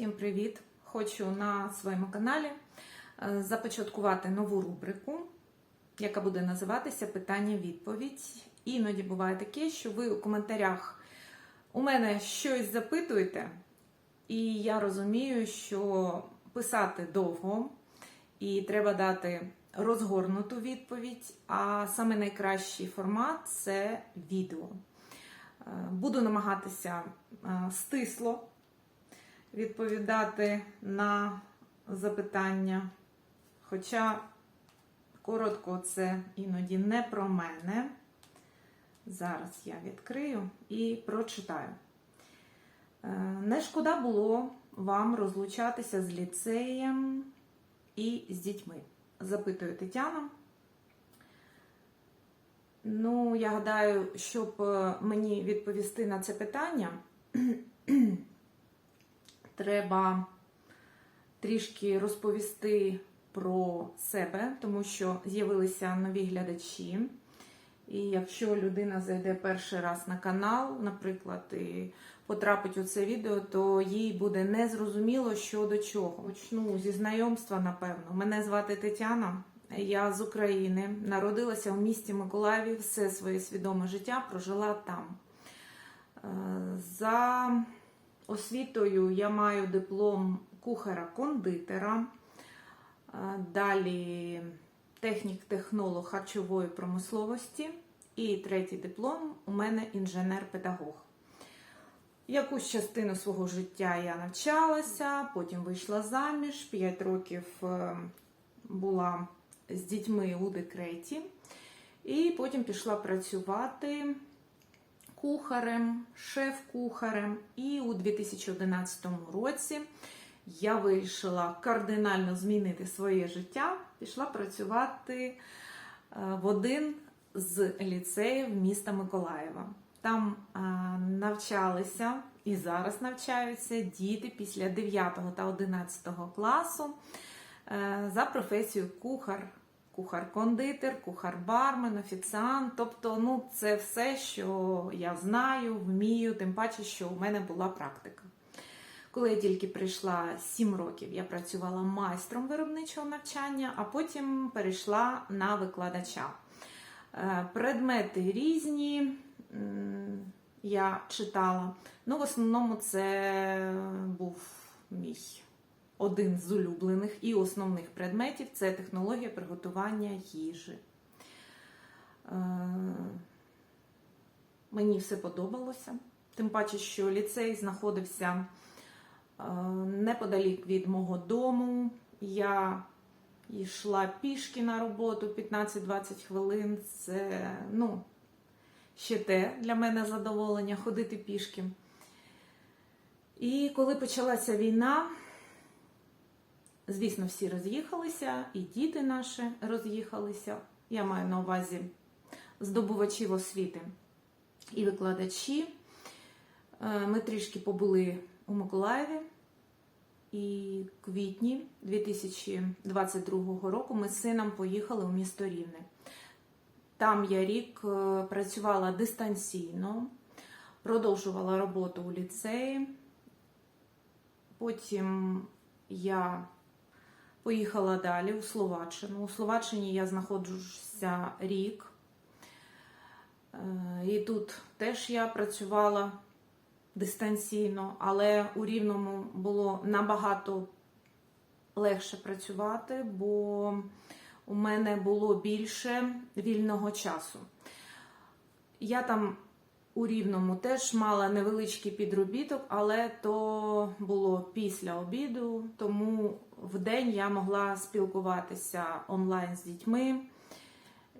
Всім привіт! Хочу на своєму каналі е, започаткувати нову рубрику, яка буде називатися Питання-відповідь. Іноді буває таке, що ви у коментарях у мене щось запитуєте, і я розумію, що писати довго і треба дати розгорнуту відповідь. А саме найкращий формат це відео. Е, Буду намагатися е, стисло відповідати на запитання. Хоча коротко це іноді не про мене. Зараз я відкрию і прочитаю. Е, Не шкода було вам розлучатися з ліцеєм і з дітьми. Запитує Тетяна. Ну, я гадаю, щоб е, мені відповісти на це питання, треба трішки розповісти про себе, тому що з'явилися нові глядачі. І якщо людина зайде перший раз на канал, наприклад, і потрапить у це відео, то їй буде незрозуміло, що до чого. Почну зі знайомства, напевно. Мене звати Тетяна, я з України, народилася в місті Миколаєві, все своє свідоме життя прожила там. Е, За освітою я маю диплом кухара-кондитера, е, далі технік-технолог харчової промисловості. І третій диплом у мене інженер-педагог. Якусь частину свого життя я навчалася, потім вийшла заміж, 5 років е, була з дітьми у декреті, і потім пішла працювати кухарем, шеф-кухарем. І у 2011 році я вирішила кардинально змінити своє життя, пішла працювати е, в один з ліцеїв міста Миколаєва. Там е, навчалися і зараз навчаються діти після 9 та 11 класу е, за професією кухар, кухар-кондитер, кухар-бармен, офіціант. Тобто, ну, це все, що я знаю, вмію, тим паче, що у мене була практика. Коли я тільки прийшла 7 років, я працювала майстром виробничого навчання, а потім перейшла на викладача. Е, Предмети різні я читала. Ну, в основному це був мій один з улюблених і основних предметів це технологія приготування їжі. Е, Мені все подобалося. Тим паче, що ліцей знаходився е, неподалік від мого дому. Я йшла пішки на роботу 15-20 хвилин. Це ну, ще те для мене задоволення ходити пішки. І коли почалася війна, звісно, всі роз'їхалися, і діти наші роз'їхалися. Я маю на увазі здобувачів освіти і викладачі. Е, Ми трішки побули у Миколаєві. І квітні 2022 року ми з сином поїхали у місто Рівне. Там я рік е, працювала дистанційно, продовжувала роботу у ліцеї. Потім я поїхала далі у Словаччину. У Словаччині я знаходжуся рік. Е, І тут теж я працювала дистанційно, але у Рівному було набагато легше працювати, бо у мене було більше вільного часу. Я там у Рівному теж мала невеличкий підробіток, але то було після обіду, тому в день я могла спілкуватися онлайн з дітьми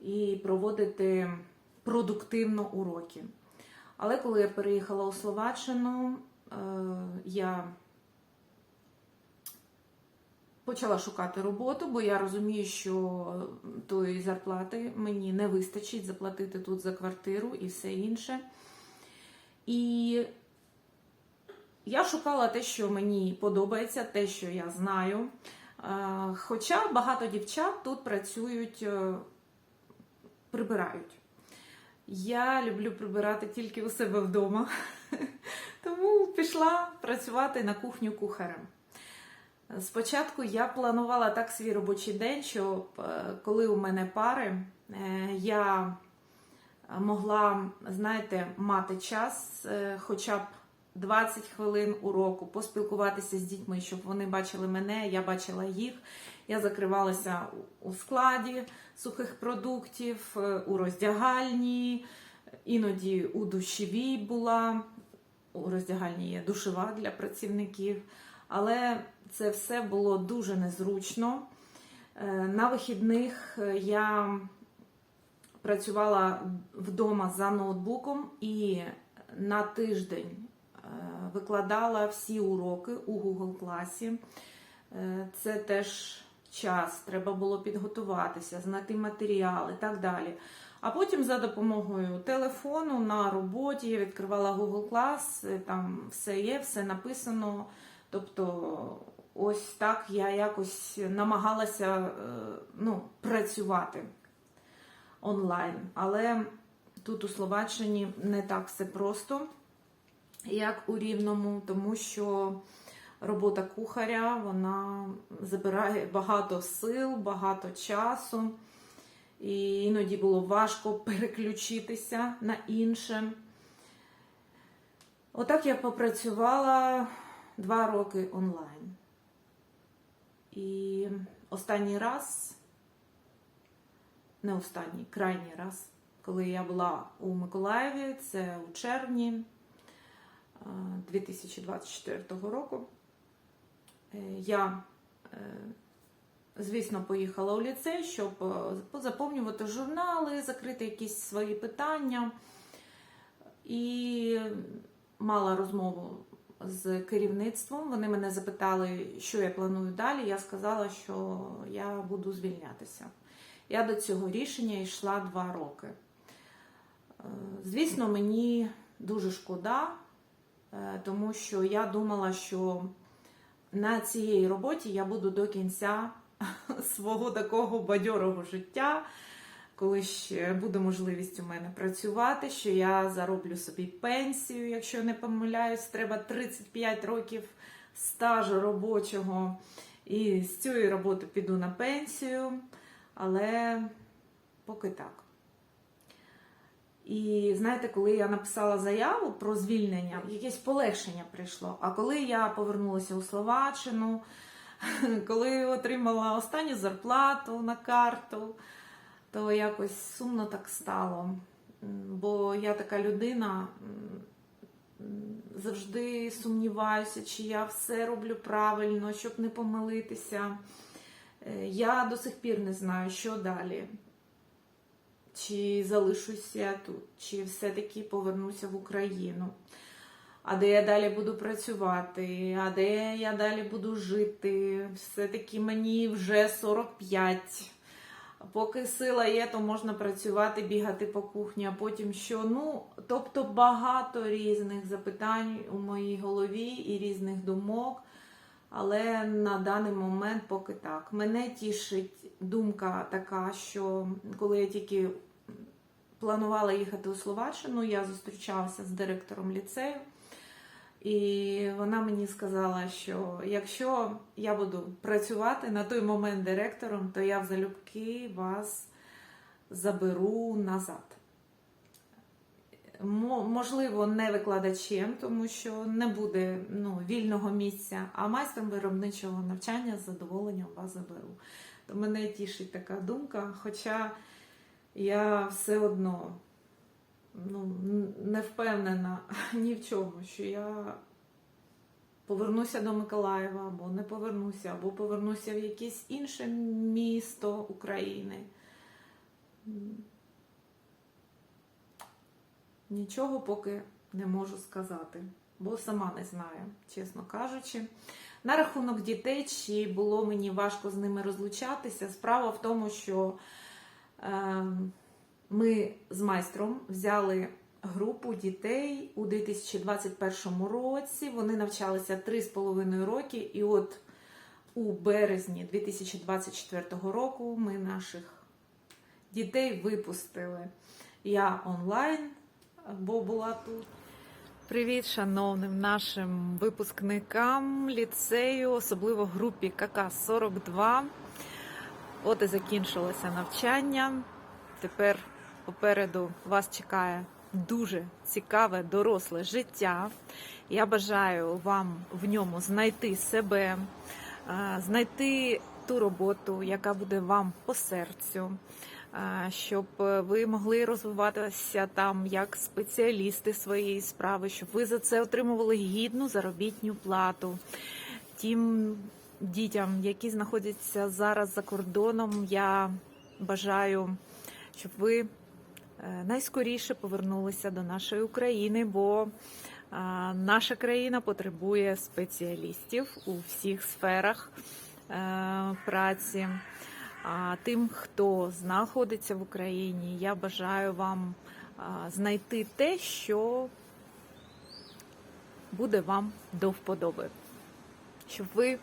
і проводити продуктивно уроки. Але коли я переїхала у Словаччину, е, я почала шукати роботу, бо я розумію, що тої зарплати мені не вистачить заплатити тут за квартиру і все інше. І я шукала те, що мені подобається, те, що я знаю. Е, Хоча багато дівчат тут працюють, е, прибирають. Я люблю прибирати тільки у себе вдома. Тому пішла працювати на кухню кухарем. Спочатку я планувала так свій робочий день, щоб е, коли у мене пари, я могла, знаєте, мати час хоча б 20 хвилин уроку, поспілкуватися з дітьми, щоб вони бачили мене, я бачила їх. Я закривалася у складі сухих продуктів, е, у роздягальні, іноді у душовій була. У роздягальні є душева для працівників, але це все було дуже незручно. Е, На вихідних е, я працювала вдома за ноутбуком і на тиждень викладала всі уроки у Google класі. Е, Це теж час, треба було підготуватися, знайти матеріал і так далі. А потім за допомогою телефону на роботі я відкривала Google клас, е, там все є, все написано. Тобто, ось так я якось намагалася е, ну, працювати онлайн. Але тут у Словаччині не так все просто, як у Рівному, тому що робота кухаря вона забирає багато сил, багато часу. І іноді було важко переключитися на інше. Отак я попрацювала два роки онлайн. І останній раз, не останній, крайній раз, коли я була у Миколаєві, це у червні 2024 року, е, я, е, звісно, поїхала у ліцей, щоб е, позаповнювати журнали, закрити якісь свої питання. І мала розмову з керівництвом. Вони мене запитали, що я планую далі. Я сказала, що я буду звільнятися. Я до цього рішення йшла два роки. Звісно, мені дуже шкода, тому що я думала, що на цій роботі я буду до кінця свого такого бадьорого життя, коли ще буде можливість у мене працювати, що я зароблю собі пенсію, якщо не помиляюсь, треба 35 років стажу робочого. І з цієї роботи піду на пенсію, але поки так. І знаєте, коли я написала заяву про звільнення, якесь полегшення прийшло. А коли я повернулася у Словаччину, коли отримала останню зарплату на карту, то якось сумно так стало. Бо я така людина, завжди сумніваюся, чи я все роблю правильно, щоб не помилитися. Е, Я до сих пір не знаю, що далі. Чи залишуся тут, чи все-таки повернуся в Україну. А де я далі буду працювати, а де я далі буду жити. Все-таки мені вже 45. Поки сила є, то можна працювати, бігати по кухні, а потім що. Ну, тобто багато різних запитань у моїй голові і різних думок. Але на даний момент поки так. Мене тішить думка така, що коли я тільки планувала їхати у Словаччину, я зустрічалася з директором ліцею. І вона мені сказала, що якщо я буду працювати на той момент директором, то я в залюбки вас заберу назад. Мо- Можливо, не викладачем, тому що не буде ну, вільного місця, а майстром виробничого навчання з задоволенням вас заберу. То мене тішить така думка, хоча я все одно ну, не впевнена ні в чому, що я повернуся до Миколаєва, або не повернуся, або повернуся в якесь інше місто України. Нічого поки не можу сказати, бо сама не знаю, чесно кажучи. На рахунок дітей, чи було мені важко з ними розлучатися, справа в тому, що е, ми з майстром взяли групу дітей у 2021 році. Вони навчалися 3,5 роки, і от у березні 2024 року ми наших дітей випустили. Я онлайн, бо була тут. Привіт, шановним нашим випускникам ліцею, особливо групі КК-42. От і закінчилося навчання. Тепер попереду вас чекає дуже цікаве доросле життя. Я бажаю вам в ньому знайти себе, е, знайти ту роботу, яка буде вам по серцю, щоб ви могли розвиватися там як спеціалісти своєї справи, щоб ви за це отримували гідну заробітню плату. Тим дітям, які знаходяться зараз за кордоном, я бажаю, щоб ви е, найскоріше повернулися до нашої України, бо е, наша країна потребує спеціалістів у всіх сферах е, праці. А тим, хто знаходиться в Україні, я бажаю вам знайти те, що буде вам до вподоби. Щоб ви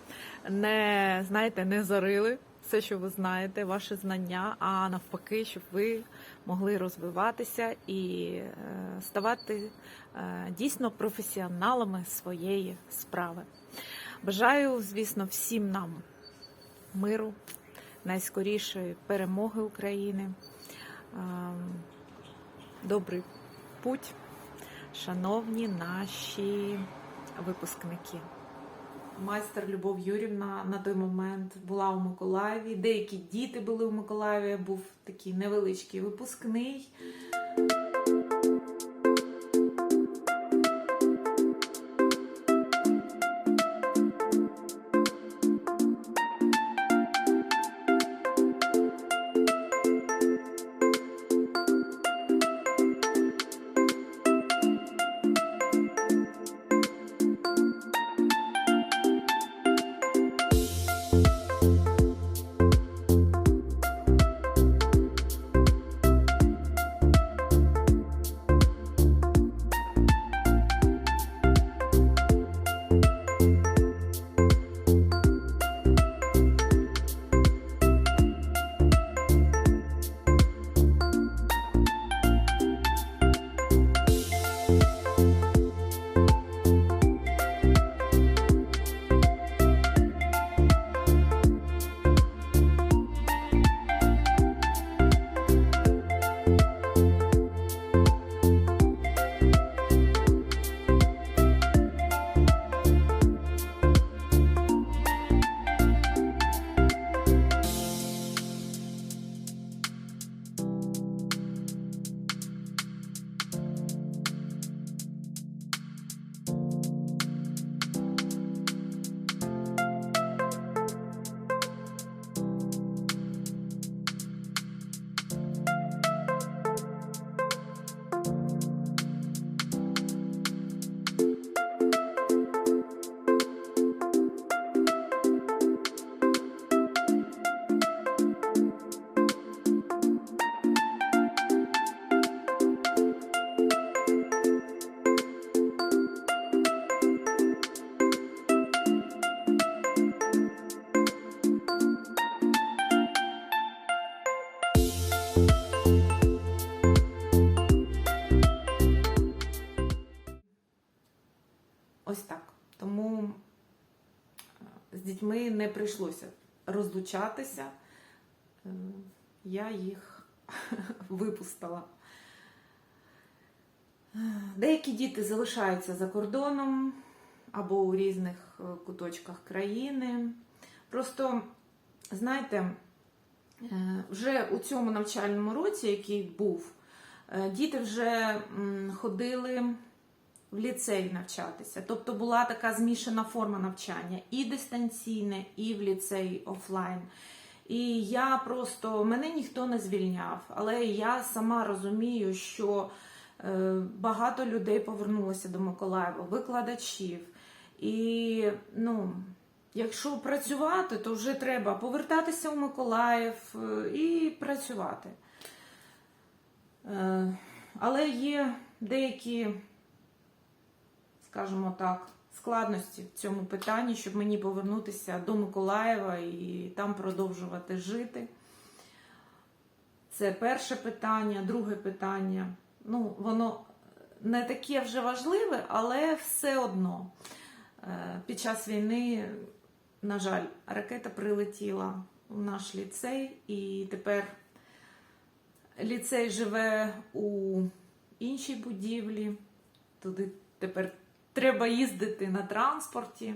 не знаєте, не зарили все, що ви знаєте, ваші знання, а навпаки, щоб ви могли розвиватися і е, ставати е, дійсно професіоналами своєї справи. Бажаю, звісно, всім нам миру, найскорішої перемоги України. Добрий путь, шановні наші випускники. Майстер Любов Юрівна на той момент була у Миколаєві. Деякі діти були у Миколаєві. Був такий невеличкий випускний. Ось так. Тому е, з дітьми не прийшлося розлучатися. Е, Я їх випустила. Е, Деякі діти залишаються за кордоном або у різних куточках країни. Просто, знаєте, вже у цьому навчальному році, який був, е, діти вже ходили в ліцей навчатися. Тобто була така змішана форма навчання і дистанційне, і в ліцей офлайн. І я просто мене ніхто не звільняв, але я сама розумію, що е, багато людей повернулося до Миколаєва, викладачів. І ну, якщо працювати, то вже треба повертатися у Миколаїв е, і працювати. Е, Але є деякі скажімо так, складності в цьому питанні, щоб мені повернутися до Миколаєва і там продовжувати жити. Це перше питання, друге питання. Ну, воно не таке вже важливе, але все одно. Е, Під час війни, на жаль, ракета прилетіла в наш ліцей, і тепер ліцей живе у іншій будівлі. Туди тепер треба їздити на транспорті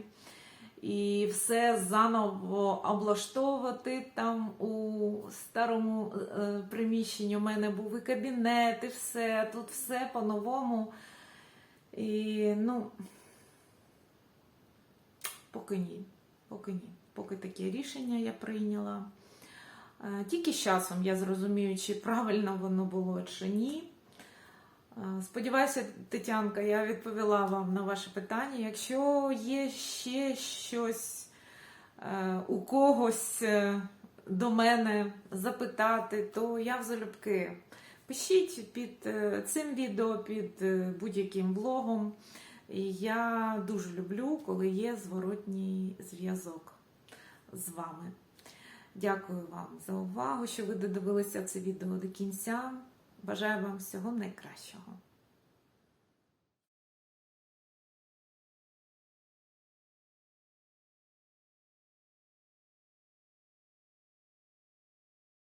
і все заново облаштовувати. Там у старому е, приміщенні у мене був і кабінет, і все. Тут все по-новому. І ну, поки ні. Поки ні. Поки таке рішення я прийняла. Е, Тільки з часом я зрозумію, чи правильно воно було, чи ні. Е, Сподіваюся, Тетянка, я відповіла вам на ваше питання. Якщо є ще щось е, у когось до мене запитати, то я в залюбки. Пишіть під цим відео, під будь-яким блогом. І я дуже люблю, коли є зворотній зв'язок з вами. Дякую вам за увагу, що ви додивилися це відео до кінця. Бажаю вам всього найкращого.